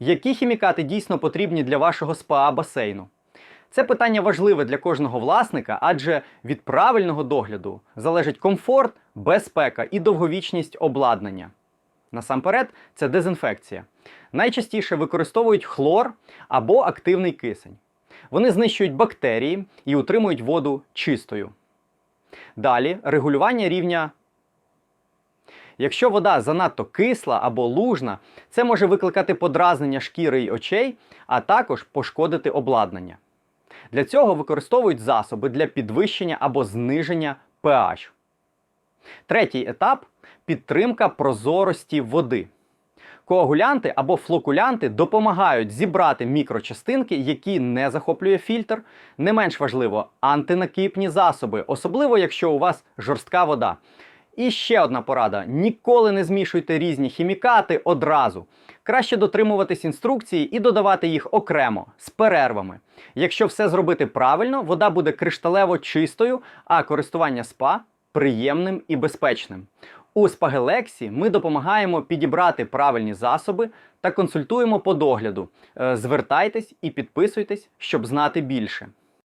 Які хімікати дійсно потрібні для вашого спа басейну? Це питання важливе для кожного власника, адже від правильного догляду залежить комфорт, безпека і довговічність обладнання. Насамперед, це дезінфекція. Найчастіше використовують хлор або активний кисень. Вони знищують бактерії і утримують воду чистою. Далі регулювання рівня Якщо вода занадто кисла або лужна, це може викликати подразнення шкіри й очей, а також пошкодити обладнання. Для цього використовують засоби для підвищення або зниження pH. Третій етап підтримка прозорості води. Коагулянти або флокулянти допомагають зібрати мікрочастинки, які не захоплює фільтр. Не менш важливо, антинакипні засоби, особливо якщо у вас жорстка вода. І ще одна порада: ніколи не змішуйте різні хімікати одразу. Краще дотримуватись інструкції і додавати їх окремо з перервами. Якщо все зробити правильно, вода буде кришталево чистою, а користування спа приємним і безпечним. У Спагелексі ми допомагаємо підібрати правильні засоби та консультуємо по догляду. Е, Звертайтесь і підписуйтесь, щоб знати більше.